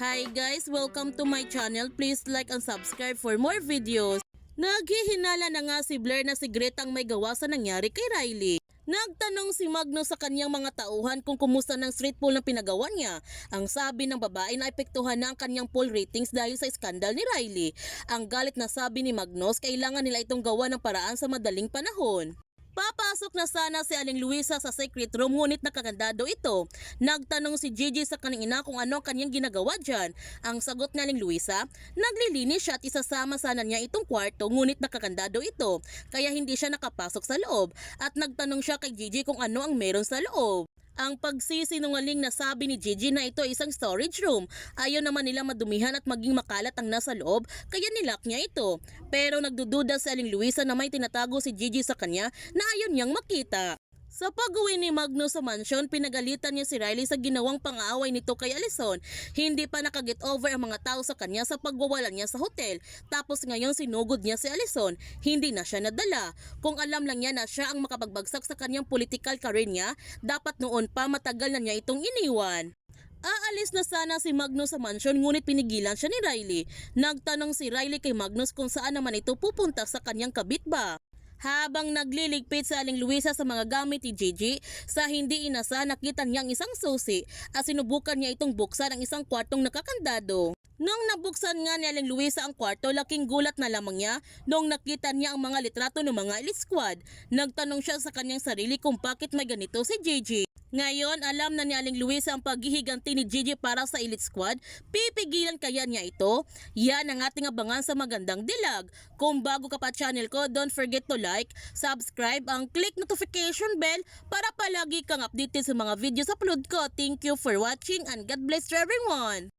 Hi guys, welcome to my channel. Please like and subscribe for more videos. Naghihinala na nga si Blair na si Greta ang may gawa sa nangyari kay Riley. Nagtanong si Magno sa kanyang mga tauhan kung kumusta ng street pool na pinagawa niya. Ang sabi ng babae na epektuhan na ang kanyang poll ratings dahil sa skandal ni Riley. Ang galit na sabi ni Magnos, kailangan nila itong gawa ng paraan sa madaling panahon. Papasok na sana si Aling Luisa sa secret room ngunit nakakandado ito. Nagtanong si Gigi sa kanyang ina kung ano ang kanyang ginagawa dyan. Ang sagot ni Aling Luisa, naglilinis siya at isasama sana niya itong kwarto ngunit nakakandado ito. Kaya hindi siya nakapasok sa loob at nagtanong siya kay Gigi kung ano ang meron sa loob. Ang pagsisinungaling na sabi ni Gigi na ito ay isang storage room. Ayaw naman nila madumihan at maging makalat ang nasa loob, kaya nilak niya ito. Pero nagdududa si Aling Luisa na may tinatago si Gigi sa kanya na ayaw niyang makita. Sa pag-uwi ni Magno sa mansyon, pinagalitan niya si Riley sa ginawang pang-aaway nito kay Alison. Hindi pa nakaget over ang mga tao sa kanya sa pagwawalan niya sa hotel. Tapos ngayon sinugod niya si Alison. Hindi na siya nadala. Kung alam lang niya na siya ang makapagbagsak sa kanyang political career niya, dapat noon pa matagal na niya itong iniwan. Aalis na sana si Magnus sa mansyon ngunit pinigilan siya ni Riley. Nagtanong si Riley kay Magnus kung saan naman ito pupunta sa kanyang kabit ba. Habang nagliligpit sa Aling Luisa sa mga gamit ni Gigi, sa hindi inasa nakita niya ang isang susi at sinubukan niya itong buksan ang isang kwartong nakakandado. Nung nabuksan nga ni Aling Luisa ang kwarto, laking gulat na lamang niya nung nakita niya ang mga litrato ng mga elite squad. Nagtanong siya sa kanyang sarili kung bakit may ganito si Gigi. Ngayon, alam na ni Aling Luisa ang paghihiganti ni Gigi para sa Elite Squad. Pipigilan kaya niya ito? Yan ang ating abangan sa magandang dilag. Kung bago ka pa channel ko, don't forget to like, subscribe, ang click notification bell para palagi kang updated sa mga videos upload ko. Thank you for watching and God bless everyone!